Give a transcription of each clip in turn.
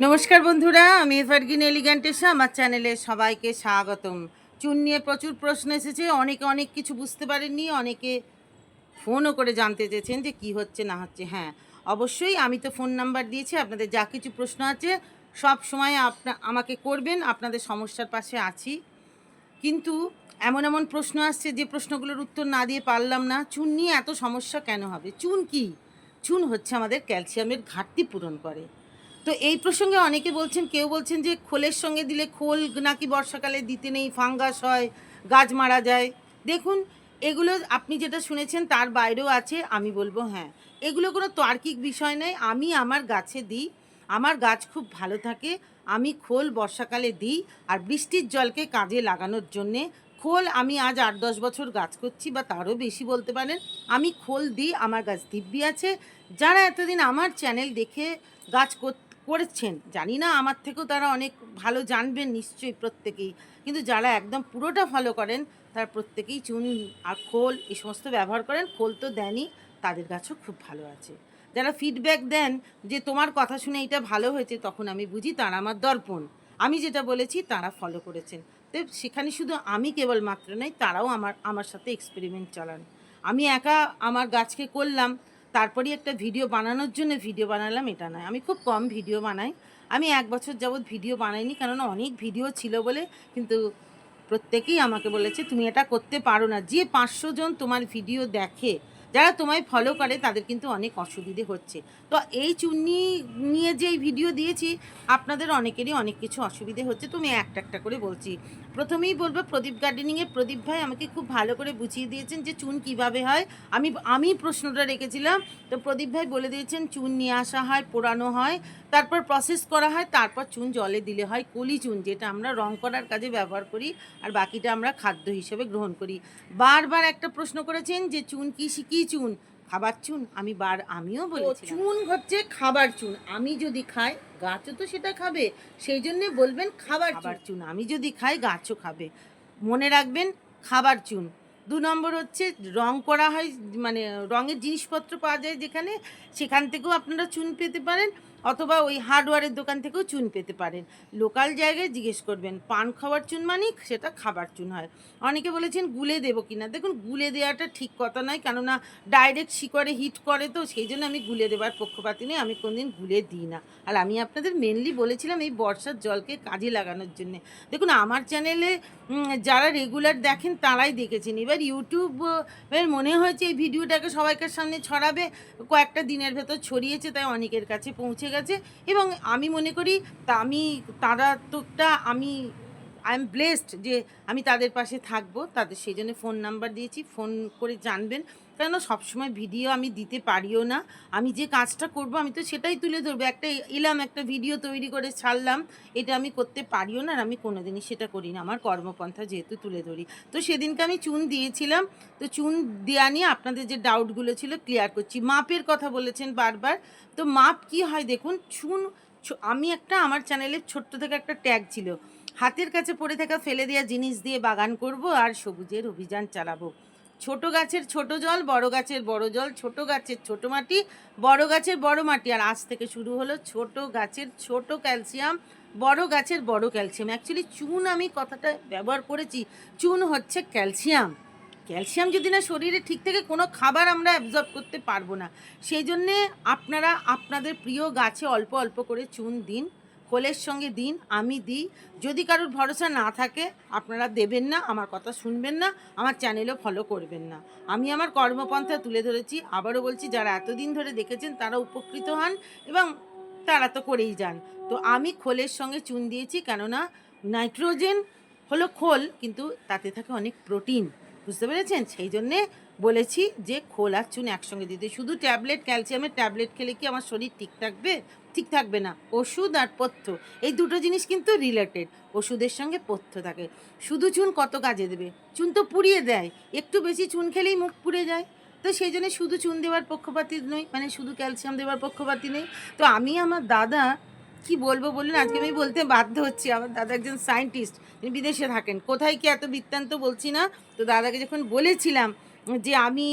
নমস্কার বন্ধুরা, আমি ফার্গিন এলিগ্যান্টেসা আমার চ্যানেলে সবাইকে স্বাগতম। চুন নিয়ে প্রচুর প্রশ্ন এসেছে, অনেকে অনেক কিছু বুঝতে পারেননি, অনেকে ফোনও করে জানতে চেয়েছেন যে কি হচ্ছে, না হচ্ছে হ্যাঁ। অবশ্যই আমি তো ফোন নাম্বার দিয়েছি, আপনাদের যা কিছু প্রশ্ন আছে সব সময় আপনা, আমাকে করবেন, আপনাদের সমস্যার পাশে আছি। কিন্তু এমন এমন প্রশ্ন আসছে যে প্রশ্নগুলোর উত্তর না দিয়ে পারলাম না। চুন নিয়ে এত সমস্যা কেন হবে? চুন কি? চুন হচ্ছে আমাদের ক্যালসিয়ামের ঘাটতি পূরণ করে। তো এই প্রসঙ্গে অনেকে বলছেন, কেউ বলছেন যে খোলের সঙ্গে দিলে খোল নাকি বর্ষাকালে দিতে নেই, ফাঙ্গাস হয়, গাছ মারা যায়। দেখুন, এগুলো আপনি যেটা শুনেছেন তার বাইরেও আছে, আমি বলব হ্যাঁ। এগুলো কোনো তার্কিক বিষয় নয়, আমি আমার গাছে দিই, আমার গাছ খুব ভালো থাকে, আমি খোল বর্ষাকালে দিই, আর বৃষ্টির জলকে কাজে লাগানোর জন্যে খোল আমি আজ আট দশ বছর গাছ করছি বা তারও বেশি বলতে পারেন, আমি খোল দিই, আমার গাছ দিব্যি আছে। যারা এতদিন আমার চ্যানেল দেখে গাছ কর- করেছেন। জানি না, আমার থেকেও তারা অনেক ভালো জানবেন নিশ্চয়ই প্রত্যেকেই। কিন্তু যারা একদম পুরোটা ফলো করেন, তারা প্রত্যেকেই চুন আর খোল, এই সমস্ত ব্যবহার করেন, খোল তো দেনই, তাদের গাছও খুব ভালো আছে। যারা ফিডব্যাক দেন যে তোমার কথা শুনে এটা ভালো হয়েছে, তখন আমি বুঝি তারা আমার দর্পণ। আমি যেটা বলেছি, তারা ফলো করেছেন। তো সেখানে শুধু আমি কেবলমাত্র নয় তারাও আমার আমার সাথে এক্সপেরিমেন্ট চালান। আমি একা আমার গাছকে করলাম তারপরেই একটা ভিডিও বানানোর জন্য ভিডিও বানালাম, এটা নয়। আমি খুব কম ভিডিও বানাই। আমি এক বছর যাবৎ ভিডিও বানাইনি, কেননা অনেক ভিডিও ছিল বলে কিন্তু প্রত্যেকেই আমাকে বলেছে, তুমি এটা করতে পারো না। যে পাঁচশো জন তোমার ভিডিও দেখে যারা তোমায় ফলো করে, তাদের কিন্তু অনেক অসুবিধে হচ্ছে। তো এই চুন্নি নিয়ে যে এই ভিডিও দিয়েছি, আপনাদের অনেকেরই অনেক কিছু অসুবিধে হচ্ছে। তুমি একটা একটা করে বলছি। প্রথমেই বলব, প্রদীপ গার্ডেনিংয়ে প্রদীপ ভাই আমাকে খুব ভালো করে বুঝিয়ে দিয়েছেন যে চুন কীভাবে হয়। আমি আমি প্রশ্নটা রেখেছিলাম। তো প্রদীপ ভাই বলে দিয়েছেন, চুন নিয়ে আসা হয়, পোড়ানো হয়, তারপর প্রসেস করা হয়, তারপর চুন জলে দিলে হয়, কলি চুন, যেটা আমরা রং করার কাজে ব্যবহার করি আর বাকিটা আমরা খাদ্য হিসেবে গ্রহণ করি। বারবার একটা প্রশ্ন করেছেন যে চুন কি কি চুন খাবার চুন আমি বার আমিও বলেছি চুন হচ্ছে খাবার চুন আমি যদি খাই গাছও তো সেটা খাবে সেই জন্যে বলবেন খাবার খাবার চুন আমি যদি খাই গাছও খাবে। মনে রাখবেন খাবার চুন। দু নম্বর হচ্ছে রং করা হয় মানে রঙের জিনিসপত্র পাওয়া যায় যেখানে সেখান থেকেও আপনারা চুন পেতে পারেন। অথবা ওই হার্ডওয়্যারের দোকান থেকেও চুন পেতে পারেন। লোকাল জায়গায় জিজ্ঞেস করবেন পান খাওয়ার চুন মানেই সেটা খাবার চুন হয়। অনেকে বলেছেন গুলে দেবো কিনা। দেখুন গুলে দেওয়াটা ঠিক কথা নয় কেননা ডাইরেক্ট শিকড়ে হিট করে তো সেই জন্য আমি গুলে দেওয়ার পক্ষপাতি নেই আমি কোনদিন গুলে দিই না। আর আমি আপনাদের মেনলি বলেছিলাম এই বর্ষার জলকে কাজে লাগানোর জন্যে। দেখুন আমার চ্যানেলে যারা রেগুলার দেখেন তারাই দেখেছেন। এবার ইউটিউব আহ, এর মনে হয়েছে এই ভিডিওটাকে সবাইকার সামনে ছড়াবে কয়েকটা দিনের ভেতর ছড়িয়েছে তাই অনেকের কাছে পৌঁছে গেছে এবং আমি মনে করি তা আমি তারা তোটা আমি আই এম ব্লেসড যে আমি তাদের পাশে থাকব, তাদের সেই জন্য ফোন নাম্বার দিয়েছি, ফোন করে জানবেন। কেন সবসময় ভিডিও আমি দিতে পারিও না। আমি যে কাজটা করব, আমি তো সেটাই তুলে ধরবো। একটা এলাম, একটা ভিডিও তৈরি করে ছাড়লাম, এটা আমি করতে পারিও না আর আমি কোনোদিনই সেটা করি না। আমার কর্মপন্থা যেহেতু তুলে ধরি। তো সেদিনকে আমি চুন দিয়েছিলাম। তো চুন দেওয়া নিয়ে আপনাদের যে ডাউটগুলো ছিল ক্লিয়ার করছি। মাপের কথা বলেছেন বারবার। তো মাপ কি হয় দেখুন, চুন আমি একটা আমার চ্যানেলে ছোট্ট থেকে একটা ট্যাগ ছিল। হাতের কাছে পড়ে থাকা ফেলে দেওয়া জিনিস দিয়ে বাগান করব আর সবুজের অভিযান চালাবো। ছোট গাছের ছোট জল, বড় গাছের বড় জল, ছোট গাছের ছোট মাটি, বড় গাছের বড় মাটি। আর আজ থেকে শুরু হলো ছোট গাছের ছোট ক্যালসিয়াম, বড় গাছের বড় ক্যালসিয়াম। অ্যাকচুয়ালি চুন আমি কথাটা ব্যবহার করেছি, চুন হচ্ছে ক্যালসিয়াম। ক্যালসিয়াম যদি না শরীরে ঠিক থেকে কোনো খাবার আমরা অ্যাবজর্ব করতে পারব না। সেই জন্যে আপনারা, আপনাদের প্রিয় গাছে অল্প অল্প করে চুন দিন। খোলের সঙ্গে দিন, আমি দিই। যদি কারোর ভরসা না থাকে, আপনারা দেবেন না, আমার কথা শুনবেন না, আমার চ্যানেলও ফলো করবেন না। আমি আমার কর্মপন্থা তুলে ধরেছি, আবারও বলছি, যারা এতদিন ধরে দেখেছেন, তারা উপকৃত হন এবং তারা তো করেই যান। তো আমি খোলের সঙ্গে চুন দিয়েছি, কেননা নাইট্রোজেন হলো খোল, কিন্তু তাতে থাকে অনেক প্রোটিন। বুঝতে পেরেছেন? সেই জন্যে বলেছি যে খোল আর চুন একসঙ্গে দিতে। শুধু ট্যাবলেট, ক্যালসিয়ামের ট্যাবলেট খেলে কি আমার শরীর ঠিক থাকবে? ঠিক থাকবে না। ওষুধ আর পথ্য। এই দুটো জিনিস কিন্তু রিলেটেড ওষুধের সঙ্গে পথ্য থাকে। শুধু চুন কত কাজে দেবে? চুন তো পুড়িয়ে দেয়। একটু বেশি চুন খেলেই মুখ পুড়ে যায়। তো সেই জন্য শুধু চুন দেওয়ার পক্ষপাতি নই মানে শুধু ক্যালসিয়াম দেওয়ার পক্ষপাতি নেই। তো আমি আমার দাদা, কি বলব বলুন? আজকে আমি বলতে বাধ্য হচ্ছি। আমার দাদা একজন সায়েন্টিস্ট তিনি বিদেশে থাকেন। কোথায় কি এত বৃত্তান্ত বলছি না? তো দাদাকে যখন বলেছিলাম যে আমি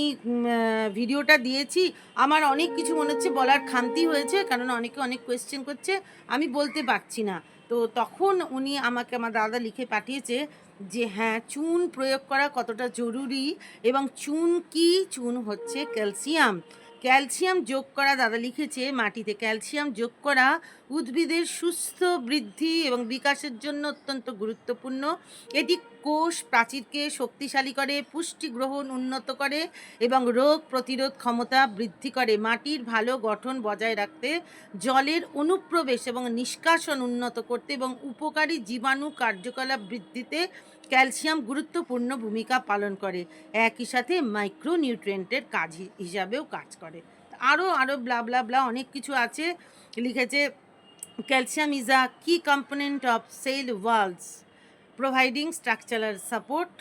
ভিডিওটা দিয়েছি, আমার অনেক কিছু মনে হচ্ছে বলার খান্তি হয়েছে কারণ অনেকে অনেক কোয়েশ্চেন করছে, আমি বলতে পারছি না। তো তখন উনি আমাকে, আমার দাদা লিখে পাঠিয়েছে যে হ্যাঁ চুন প্রয়োগ করা কতটা জরুরি এবং চুন কি? চুন হচ্ছে ক্যালসিয়াম। ক্যালসিয়াম যোগ করা, দাদা লিখেছে মাটিতে, ক্যালসিয়াম যোগ করা উদ্ভিদের সুস্থ বৃদ্ধি এবং বিকাশের জন্য অত্যন্ত গুরুত্বপূর্ণ। এটি কোষ প্রাচীরকে শক্তিশালী করে, পুষ্টি গ্রহণ উন্নত করে এবং রোগ প্রতিরোধ ক্ষমতা বৃদ্ধি করে। মাটির ভালো গঠন বজায় রাখতে, জলের অনুপ্রবেশ এবং নিষ্কাশন উন্নত করতে এবং উপকারী জীবাণু কার্যকলাপ বৃদ্ধিতে ক্যালসিয়াম গুরুত্বপূর্ণ ভূমিকা পালন করে। একই সাথে মাইক্রোনিউট্রিয়েন্টের কাজ হিসাবেও কাজ করে। আরও আরও ব্লা ব্লা ব্লা অনেক কিছু আছে। লিখেছে, calcium is a key component of cell walls, providing structural support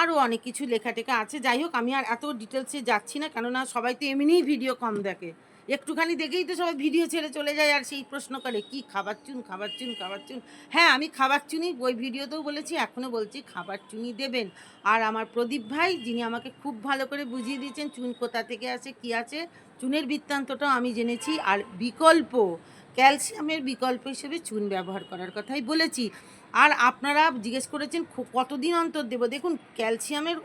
আরও অনেক কিছু লেখা টেখা আছে। যাই হোক, আমি আর এত ডিটেলসে যাচ্ছি না, কেননা সবাই তো এমনিই ভিডিও কম দেখে। একটুখানি দেখেই তো সবাই ভিডিও ছেড়ে চলে যায় আর সেই প্রশ্ন করে, কি খাবার চুন খাবার চুন খাবার চুন? হ্যাঁ আমি খাবার চুনি ওই ভিডিওতেও বলেছি, এখনও বলছি খাবার চুনি দেবেন। আর আমার প্রদীপ ভাই, যিনি আমাকে খুব ভালো করে বুঝিয়ে দিয়েছেন চুন কোথা থেকে আছে কি আছে, চুনের বৃত্তান্তটাও আমি জেনেছি। আর বিকল্প ক্যালসিয়ামের বিকল্প হিসেবে চুন ব্যবহার করার কথাই বলেছি। আর আপনারা জিজ্ঞেস করেছেন কতদিন অন্তর দেবো? দেখুন, ক্যালসিয়ামের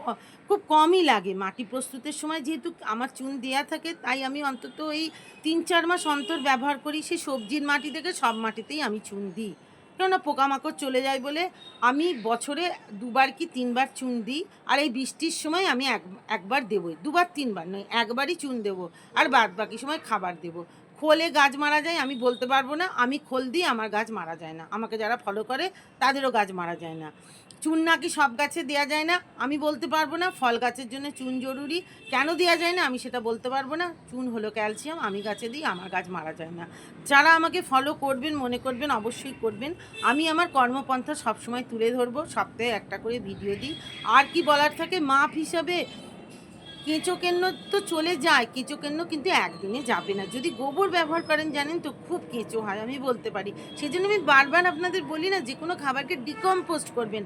খুব কমই লাগে। মাটি প্রস্তুতের সময় যেহেতু আমার চুন দেওয়া থাকে, তাই আমি অন্তত এই তিন, চার মাস অন্তর ব্যবহার করি। সে সবজির মাটি থেকে সব মাটিতেই আমি চুন দিই। কেননা পোকামাকড় চলে যায় বলে আমি বছরে দুবার কি তিনবার চুন দিই, আর এই বৃষ্টির সময় আমি এক, একবার দেবই। দুবার, তিনবার নয়, একবারই চুন দেবো। আর বাদ বাকি সময় খাবার দেবো। খোলে গাছ মারা যায়, আমি বলতে পারব না। আমি খোল দিই, আমার গাছ মারা যায় না। আমাকে যারা ফলো করে, তাদেরও গাছ মারা যায় না। চুন নাকি সব গাছে দেওয়া যায় না? আমি বলতে পারব না। ফল গাছের জন্য চুন জরুরি। কেন দেওয়া যায় না? আমি সেটা বলতে পারব না। চুন হলো ক্যালসিয়াম, আমি গাছে দিই, আমার গাছ মারা যায় না। যারা আমাকে ফলো করবেন, মনে করবেন, অবশ্যই করবেন। আমি আমার কর্মপন্থা সবসময় তুলে ধরবো। সপ্তাহে একটা করে ভিডিও দিই। আর কি বলার থাকে? মাপ হিসাবে কেঁচো কেন্ন তো চলে যায়, কেঁচো কেন্ন কিন্তু একদিনে যাবে না। যদি গোবর ব্যবহার করেন জানেন তো খুব কেঁচো হয়, আমি বলতে পারি। সেই জন্য আমি বারবার আপনাদের বলি না, যে কোনো খাবারকে ডিকম্পোস্ট করবেন।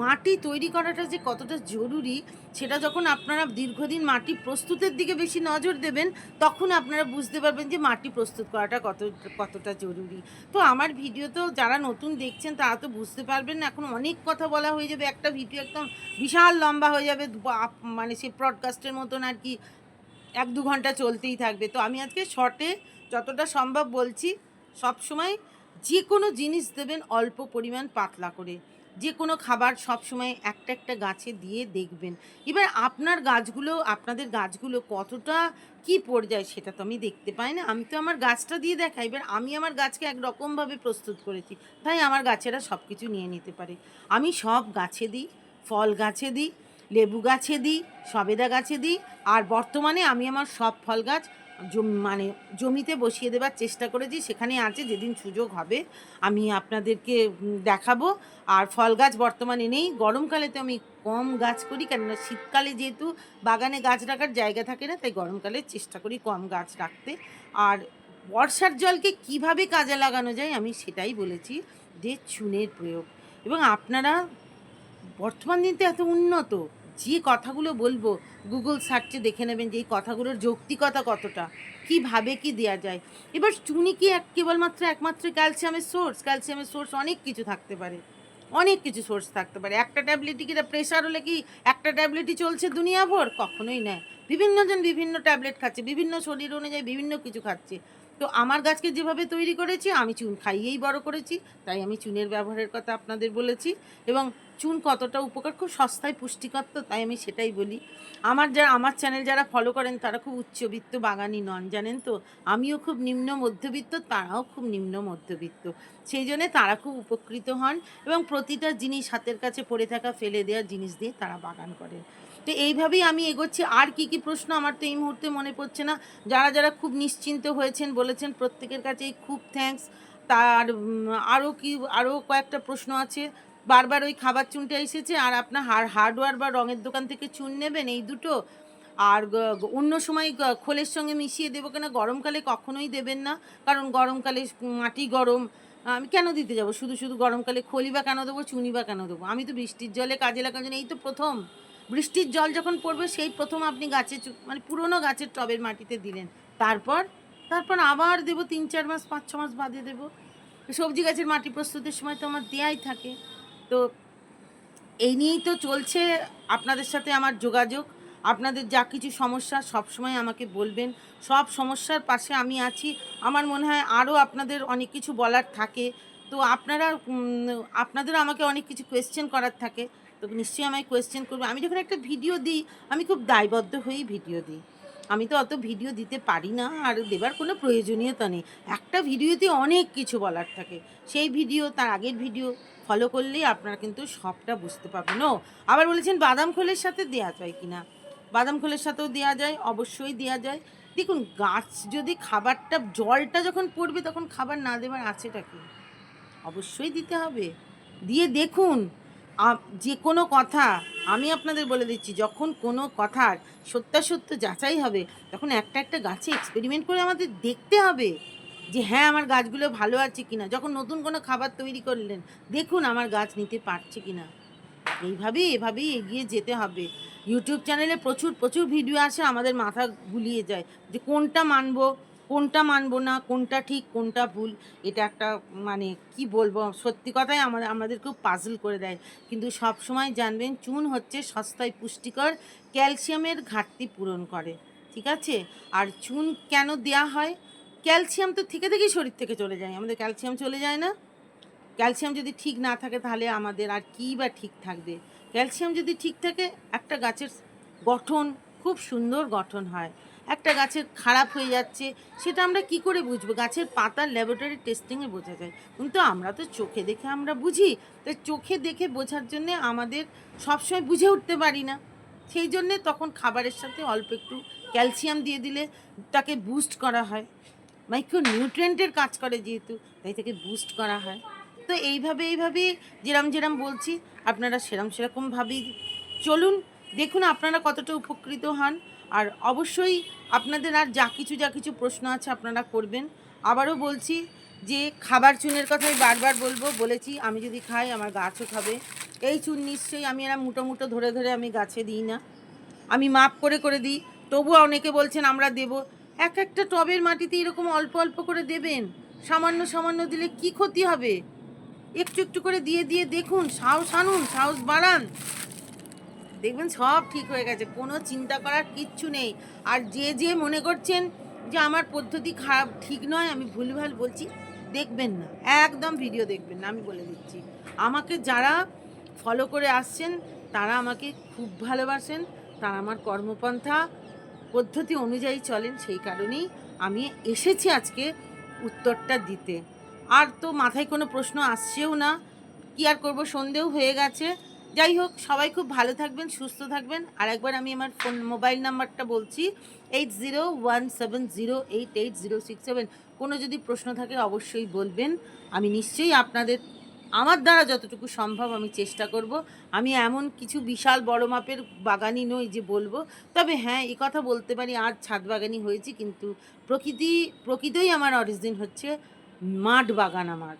মাটি তৈরি করাটা যে কতটা জরুরি, সেটা যখন আপনারা দীর্ঘদিন মাটি প্রস্তুতের দিকে বেশি নজর দেবেন, তখন আপনারা বুঝতে পারবেন যে মাটি প্রস্তুত করাটা কত, কতটা জরুরি। তো আমার ভিডিও তো যারা নতুন দেখছেন, তারা তো বুঝতে পারবেন না, এখন অনেক কথা বলা হয়ে যাবে, একটা ভিডিও একদম বিশাল লম্বা হয়ে যাবে মানে সেই ব্রডকাস্টের মতন আর কি এক দু ঘণ্টা চলতেই থাকবে। তো আমি আজকে শর্টে যতটা সম্ভব বলছি সব সময় যে কোনো জিনিস দেবেন অল্প পরিমাণ পাতলা করে। যে কোনো খাবার সব সময় একটা একটা গাছে দিয়ে দেখবেন। এবার আপনার গাছগুলো, আপনাদের গাছগুলো কতটা কি পর্যায়ে সেটা তো আমি দেখতে পাই না। আমি তো আমার গাছটা দিয়ে দেখাই। এবার আমি আমার গাছকে একরকমভাবে প্রস্তুত করেছি। তাই আমার গাছেরা সব কিছু নিয়ে নিতে পারে। আমি সব গাছে দিই, ফল গাছে দিই লেবু গাছে দিই, সবেদা গাছে দিই, আর বর্তমানে আমি আমার সব ফল গাছ মানে জমিতে বসিয়ে দেবার চেষ্টা করেছি, সেখানে আছে, যেদিন সুযোগ হবে আমি আপনাদেরকে দেখাবো। আর ফল গাছ বর্তমানে নেই, গরমকালে তো আমি কম গাছ করি, কেননা শীতকালে যেহেতু বাগানে গাছ রাখার জায়গা থাকে না, তাই গরমকালে চেষ্টা করি কম গাছ রাখতে। আর বর্ষার জলকে কীভাবে কাজে লাগানো যায় আমি সেটাই বলেছি, যে চুনের প্রয়োগ। এবং আপনারা, বর্তমান দিন তো এত উন্নত যে কথাগুলো বলব গুগল সার্চে দেখে নেবেন যে এই কথাগুলোর যৌক্তিকতা কতটা, কীভাবে কি দেয়া যায়। এবার চুনি কি এক, কেবলমাত্র একমাত্র ক্যালসিয়ামের সোর্স ক্যালসিয়ামের সোর্স অনেক কিছু থাকতে পারে, অনেক কিছু সোর্স থাকতে পারে। একটা ট্যাবলেটই কি প্রেশার হলে কি একটা ট্যাবলেটই চলছে দুনিয়াভর? কখনোই নয়। বিভিন্নজন বিভিন্ন ট্যাবলেট খাচ্ছে, বিভিন্ন শরীর অনুযায়ী বিভিন্ন কিছু খাচ্ছে। তো আমার গাছকে যেভাবে তৈরি করেছি, আমি চুন খাইয়েই বড় করেছি, তাই আমি চুনের ব্যবহারের কথা আপনাদের বলেছি এবং চুন কতটা উপকার, খুব সস্তায় পুষ্টিকর তো তাই আমি সেটাই বলি। আমার যারা আমার চ্যানেল যারা ফলো করেন তারা খুব উচ্চবিত্ত বাগানি নন, জানেন তো? আমিও খুব নিম্ন মধ্যবিত্ত, তারাও খুব নিম্ন মধ্যবিত্ত। সেই জন্যে তারা খুব উপকৃত হন এবং প্রতিটা জিনিস হাতের কাছে পড়ে থাকা, ফেলে দেওয়ার জিনিস দিয়ে তারা বাগান করেন। তো এইভাবেই আমি এগোচ্ছি। আর কি কি প্রশ্ন আমার তো এই মুহূর্তে মনে পড়ছে না। যারা যারা খুব নিশ্চিন্ত হয়েছেন, বলেছেন, প্রত্যেকের কাছেই খুব থ্যাঙ্কস তার আরও কি, আরও কয়েকটা প্রশ্ন আছে। বারবার ওই খাবার চুনটা এসেছে আর আপনার হার হার্ডওয়্যার বা রঙের দোকান থেকে চুন নেবেন এই দুটো। আর অন্য সময় খোলের সঙ্গে মিশিয়ে দেবো কেন গরমকালে কখনোই দেবেন না। কারণ গরমকালে মাটি গরম। আমি কেন দিতে যাব? শুধু শুধু গরমকালে খলি বা কেন দেবো, চুনি বা কেন দেবো? আমি তো বৃষ্টির জলে কাজে লাগার জন্য, এই তো প্রথম। বৃষ্টির জল যখন পড়বে সেই প্রথম আপনি গাছে মানে পুরনো গাছের টবের মাটিতে দিলেন। তারপর তারপর আবার দেবো তিন চার মাস পাঁচ ছ মাস বাদে দেবো। সবজি গাছের মাটি প্রস্তুতির সময় তো আমার দেয়াই থাকে। তো এই নিয়েই তো চলছে আপনাদের সাথে আমার যোগাযোগ। আপনাদের যা কিছু সমস্যা সব সময় আমাকে বলবেন। সব সমস্যার পাশে আমি আছি। আমার মনে হয় আরও আপনাদের অনেক কিছু বলার থাকে। তো আপনারা উম, আপনাদেরও আমাকে অনেক কিছু কোয়েশ্চেন করার থাকে। তো নিশ্চয়ই আমায় কোয়েশ্চেন করবে। আমি যখন একটা ভিডিও দিই, আমি খুব দায়বদ্ধ হয়েই ভিডিও দিই। আমি তো অত ভিডিও দিতে পারি না, আর দেবার কোনো প্রয়োজনীয়তা নেই। একটা ভিডিওতে অনেক কিছু বলার থাকে। সেই ভিডিও তার আগের ভিডিও ফলো করলেই আপনারা কিন্তু সবটা বুঝতে পারবেন। ও, আবার বলেছেন, বাদাম খোলের সাথে দেওয়া যায় কিনা বাদাম খোলের সাথেও দেওয়া যায়, অবশ্যই দেওয়া যায়। দেখুন, গাছ যদি খাবারটা, জলটা যখন পড়বে, তখন খাবার না দেবার আছেটা কি? অবশ্যই দিতে হবে। দিয়ে দেখুন যে কোনো কথা আমি আপনাদের বলে দিচ্ছি, যখন কোনো কথার সত্যাসত্য যাচাই হবে, তখন একটা একটা গাছে এক্সপেরিমেন্ট করে আমাদের দেখতে হবে যে হ্যাঁ আমার গাছগুলো ভালো আছে কিনা। যখন নতুন কোনো খাবার তৈরি করলেন, দেখুন আমার গাছ নিতে পারছে কিনা। এইভাবেই, এভাবেই এগিয়ে যেতে হবে। ইউটিউব চ্যানেলে প্রচুর প্রচুর ভিডিও আসে, আমাদের মাথা গুলিয়ে যায় যে, কোনটা মানবো? কোনটা মানবো না, কোনটা ঠিক, কোনটা ভুল, এটা একটা মানে কি বলব, সত্যি কথাই আমাদের আমাদের খুব পাজল করে দেয়। কিন্তু সব সময় জানবেন, চুন হচ্ছে সস্তায় পুষ্টিকর ক্যালসিয়ামের ঘাটতি পূরণ করে, ঠিক আছে? আর চুন কেন দেয়া হয়? ক্যালসিয়াম তো থেকে থেকেই শরীর থেকে চলে যায়, আমাদের ক্যালসিয়াম চলে যায় না? ক্যালসিয়াম যদি ঠিক না থাকে তাহলে আমাদের আর কী বা ঠিক থাকবে? ক্যালসিয়াম যদি ঠিক থাকে, একটা গাছের গঠন, খুব সুন্দর গঠন হয়। একটা গাছের খারাপ হয়ে যাচ্ছে, সেটা আমরা কি করে বুঝব? গাছের পাতার ল্যাবরেটরি টেস্টিংয়ে বোঝা যায়। কিন্তু আমরা তো চোখে দেখে আমরা বুঝি, তো চোখে দেখে বোঝার জন্যে আমাদের সবসময় বুঝে উঠতে পারি না। সেই জন্যে তখন খাবারের সাথে অল্প একটু ক্যালসিয়াম দিয়ে দিলে তাকে বুস্ট করা হয়। মাইক্রো নিউট্রেন্টের কাজ করে যেহেতু, তাই তাকে বুস্ট করা হয়। তো এইভাবে এইভাবে যেরম যেরম বলছি, আপনারা সেরম সেরকমভাবেই চলুন। দেখুন আপনারা কতটা উপকৃত হন। আর অবশ্যই আপনাদের আর যা কিছু যা কিছু প্রশ্ন আছে আপনারা করবেন। আবারও বলছি যে খাবার চুনের কথাই বারবার বলব, বলেছি আমি যদি খাই আমার গাছও খাবে। এই চুন নিশ্চয়ই আমি এরা মুটো ধরে ধরে আমি গাছে দিই না। আমি মাপ করে করে দিই, তবুও অনেকে বলছেন আমরা দেব। এক একটা টবের মাটিতে এরকম অল্প অল্প করে দেবেন। সামান্য সামান্য দিলে কি ক্ষতি হবে? একটু একটু করে দিয়ে দিয়ে দেখুন, সাহস আনুন, সাহস বাড়ান। দেখবেন সব ঠিক হয়ে গেছে, কোনো চিন্তা করার কিচ্ছু নেই। আর যে যে মনে করছেন যে আমার পদ্ধতি খারাপ, ঠিক নয়, আমি ভুলভাল বলছি, দেখবেন না, একদম ভিডিও দেখবেন না, আমি বলে দিচ্ছি। আমাকে যারা ফলো করে আসছেন, তারা আমাকে খুব ভালোবাসেন, তারা আমার কর্মপন্থা, পদ্ধতি অনুযায়ী চলেন, সেই কারণেই আমি এসেছি আজকে উত্তরটা দিতে। আর তো মাথায় কোনো প্রশ্ন আসছেও না, কি আর করব সন্দেহ হয়ে গেছে যাই হোক, সবাই খুব ভালো থাকবেন, সুস্থ থাকবেন। আর একবার আমি আমার ফোন মোবাইল নাম্বারটা বলছি eight zero one seven zero eight eight zero six seven কোনো যদি প্রশ্ন থাকে অবশ্যই বলবেন। আমি নিশ্চয়ই আপনাদের, আমার দ্বারা যতটুকু সম্ভব আমি চেষ্টা করব। আমি এমন কিছু বিশাল বড় মাপের বাগানি নই যে বলব। তবে হ্যাঁ এই কথা বলতে পারি আজ ছাদ বাগানি হয়েছি, কিন্তু প্রকৃতি, প্রকৃতই আমার অরিজিন হচ্ছে মাঠ বাগান আমার।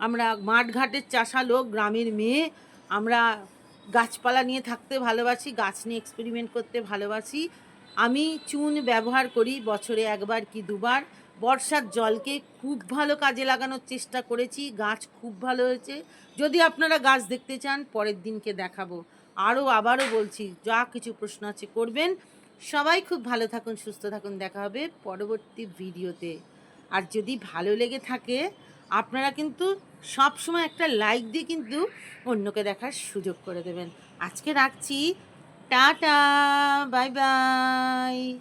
আমরা মাঠ ঘাটের চাষা লোক গ্রামের মেয়ে আমরা গাছপালা নিয়ে থাকতে ভালোবাসি, গাছ নিয়ে এক্সপেরিমেন্ট করতে ভালোবাসি। আমি চুন ব্যবহার করি, বছরে একবার কি দুবার। বর্ষার জলকে খুব ভালো কাজে লাগানোর চেষ্টা করেছি, গাছ খুব ভালো হয়েছে। যদি আপনারা গাছ দেখতে চান, পরের দিনকে দেখাবো। আরও আবারও বলছি, যা কিছু প্রশ্ন আছে করবেন। সবাই খুব ভালো থাকুন, সুস্থ থাকুন, দেখা হবে পরবর্তী ভিডিওতে। আর যদি ভালো লেগে থাকে আপনারা কিন্তু সব সময় একটা লাইক দিয়ে কিন্তু অন্যকে দেখার সুযোগ করে দেবেন। আজকে রাখছি। Tata bye bye